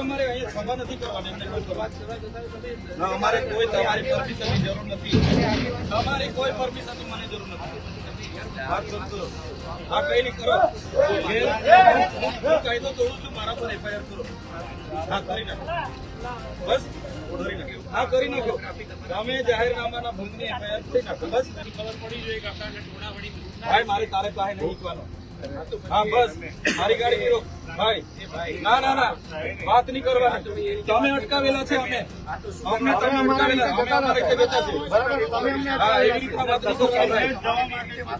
અમારે અહીંયા સભા નથી કરવાની અમને કોઈ સભા ના, અમારે કોઈ તમારી પરમિશનની જરૂર નથી. તમારી કોઈ પરમિશનની મને જરૂર નથી. કઈ નહીં કરો. હું કાયદો તોડું છું મારા પર એફઆઈઆર કરો. હા કરી નાખો. બસ. કરી નાખો હા કરી તમે જાહેરનામાના ભંગની એફઆઈઆર કરી નાખો. બસ. ખબર પડી જોઈએ ભાઈ મારે તારે પાસે નહીં શીખવાનો હા બસ. મારી ગાડી ગીરો ભાઈ ના ના ના. વાત નહીં કરવાની. તમે અટકાવેલા છે અમે. અમને તમે અટકાવેલા. અમે અમારી રીતે બેઠા છે હા એવી રીતના વાત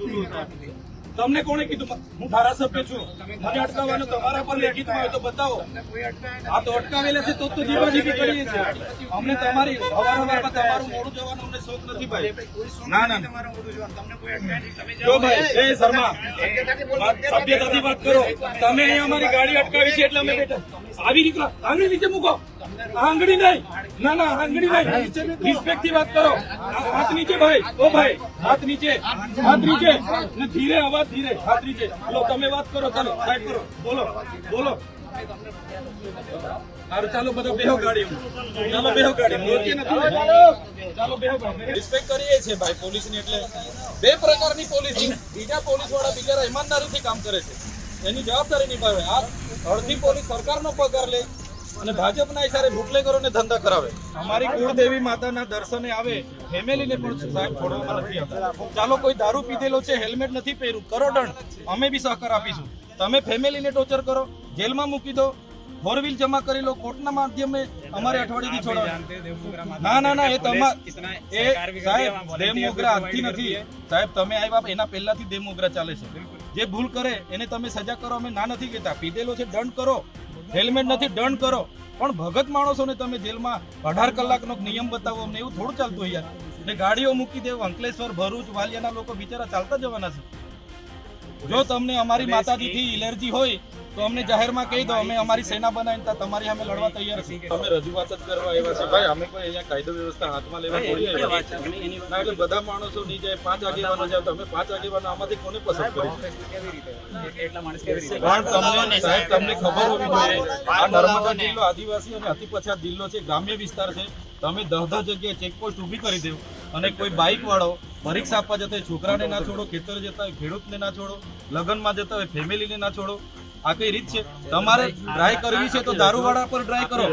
નહીં કરવાની. તમને કોણે કીધું? હું ધારાસભ્ય છું. મને અટકાવવાનો તમારા પર લેખિત હોય તો બતાવો. આ તો અટકાવેલા છે, તો તો જીવાજીબી કરીએ છીએ. અમને તમારી અવારનવારમાં તમારું મોડું જવાનું અમને શોખ નથી ભાઈ. ના ના. જો ભાઈ, એ શર્મા સભ્યતાથી વાત કરો. તમે અહીંયા અમારી ગાડી અટકાવી છે એટલે અમે બેઠા. આવી રીતે આંગળી નીચે મૂકો. આંગળી નહીં. ના ના આંગળી નહીં રિસ્પેક્ટથી વાત કરો. હાથ નીચે ભાઈ. ઓ ભાઈ હાથ નીચે. હાથ નીચે. ને ધીરે અવાજ ધીરે. હાથ નીચે. લો તમે વાત કરો ચાલો સાઈડ કરો. બોલો બોલો. સારું ચાલો બધા બેહો ગાડી ચાલો બેહો ગાડી નથી ચાલો બેહો રિસ્પેક્ટ કરીએ છીએ ભાઈ પોલીસની એટલે બે પ્રકારની પોલીસ છે. બીજા પોલીસવાળા બિચારા ઈમાનદારીથી કામ કરે છે. એની જવાબદારી નિભાવે. આ અડધી પોલીસ સરકારનો પગાર લે. અને ભાજપના ઇશારે બુટલેગરોને ધંધા કરાવે. અમારી કુળદેવી માતાના દર્શને આવે ફેમિલીને પણ સાહેબ છોડવામાં નથી આવતા. ચાલો કોઈ દારૂ પીધેલો છે હેલ્મેટ નથી પહેર્યું કરો દંડ. અમે બી સહકાર આપીશું. તમે ફેમિલીને ટોર્ચર કરો જેલમાં મૂકી દો ફોર વ્હીલ જમા કરી લો કોર્ટના માધ્યમે અમારે અઠવાડિયેથી છોડવા. ના ના ના એ તમા એ સાહેબ દેવમોગરા આજથી નથી. સાહેબ તમે આવ્યા એના પહેલાથી દેવમોગરા ચાલે છે. જે ભૂલ કરે એને તમે સજા કરો અમે ના નથી કહેતા. પીધેલો છે દંડ કરો. હેલ્મેટ નથી દંડ કરો. પણ ભગત માણસોને તમે જેલમાં અઢાર કલાકનો નિયમ બતાવો અમને એવું થોડું ચાલતું હોય યાર. ને ગાડીઓ મૂકી દેવું અંકલેશ્વર ભરૂચ વાલિયાના લોકો બિચારા ચાલતા જવાના છે. જો તમને અમારી માતાજીથી એલર્જી હોય તો અમને જાહેરમાં કહી દો અમે અમારી સેના બનાવીને તા તમારી સામે લડવા તૈયાર છીએ. અમે રજૂઆત જ કરવા આવ્યા છે ભાઈ અમે કોઈ અહીંયા કાયદો વ્યવસ્થા હાથમાં લેવા થોડી આવ્યા. ના એટલે બધા માણસો નહીં જાય પાંચ આગેવાનો જાવ તમે પાંચ આગેવાનો આમાંથી કોને પસંદ કરી પણ તમને સાહેબ તમને ખબર હોવી જોઈએ. આ નર્મદા જિલ્લો આદિવાસી અને અતિ પછાત જિલ્લો છે ગ્રામ્ય વિસ્તાર છે. તમે દહ દહ જગ્યાએ ચેકપોસ્ટ ઊભી કરી દેવું. અને કોઈ બાઇક વાળો પરીક્ષા આપવા જતા હોય છોકરાને ના છોડો ખેતર જતા હોય ખેડૂતને ના છોડો લગ્નમાં જતા હોય ફેમિલીને ના છોડો આ કઈ રીત છે? તમારે ડ્રાય કરવી છે તો દારૂવાળા પર ડ્રાય કરો.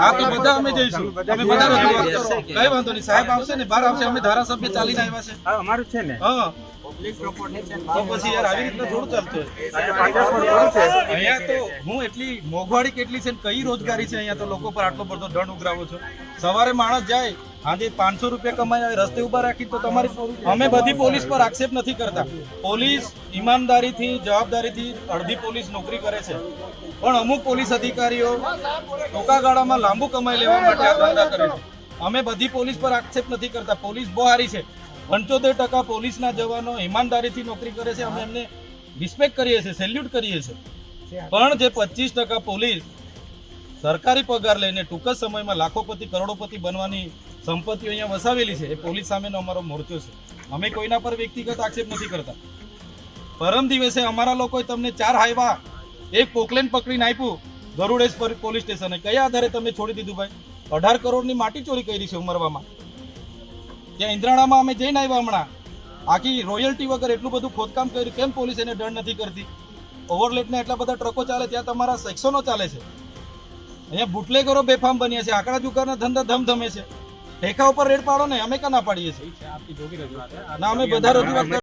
હા તો બધા અમે જઈશું. અમે બધા રજૂઆત કરો. કઈ વાંધો નહીં. સાહેબ આવશે ને બહાર આવશે. અમે ધારાસભ્ય ચાલીને આવ્યા છે. અમારું છે ને. હા. તો પછી યાર આવી રીતના થોડું ચાલતું અહીંયા તો હું એટલી મોંઘવારી કેટલી છે કઈ રોજગારી છે અહીંયા તો લોકો પર આટલો બધો દંડ ઉઘરાવો છો? સવારે માણસ જાય આજે પાંચસો રૂપિયા કમાઈ રસ્તે ઊભા રાખી તો તમારી અમે બધી પોલીસ પર આક્ષેપ નથી કરતા. પોલીસ ઈમાનદારીથી, જવાબદારીથી અડધી પોલીસ નોકરી કરે છે. પણ અમુક પોલીસ અધિકારીઓ ટૂંકા ગાળામાં લાંબુ કમાઈ લેવા માટે આ ધંધા કરે છે. અમે બધી પોલીસ પર આક્ષેપ નથી કરતા. પોલીસ બહુ સારી છે. પંચોતેર ટકા પોલીસના જવાનો ઈમાનદારીથી નોકરી કરે છે. અમે એમને રિસ્પેક્ટ કરીએ છીએ સેલ્યુટ કરીએ છીએ. પણ જે પચીસ ટકા પોલીસ સરકારી પગાર લઈને ટૂંક જ સમયમાં લાખોપતિ, કરોડોપતિ બનવાની સંપત્તિઓ અહીંયા વસાવેલી છે, એ પોલીસ સામેનો અમારો મોરચો છે. અમે કોઈના પર વ્યક્તિગત આક્ષેપ નથી કરતા. પરમ દિવસે અમારા લોકોએ તમને ચાર હાઈવા, એક પોકલેન પકડીને આપ્યું ગરુડેશ પોલીસ સ્ટેશને. કયા આધારે તમે છોડી દીધું ભાઈ? અઢાર કરોડની માટી ચોરી કરી છે ઉમરવામાં. ત્યાં ઇન્દ્રાણામાં અમે જઈને આવ્યા હમણાં. આખી રોયલ્ટી વગર એટલું બધું ખોદકામ કર્યું. કેમ પોલીસ એને દંડ નથી કરતી? ઓવરલેટના એટલા બધા ટ્રકો ચાલે, ત્યાં તમારા સેક્શનો ચાલે છે. અહીંયા બુટલેગરો બેફામ બન્યા છે, આંકડા ચુકાના ધંધા ધમધમે છે. ઠેકા ઉપર રેડ પાડો ને અમે ક્યાં ના પાડીએ છીએ? ના અમે બધા રજૂઆત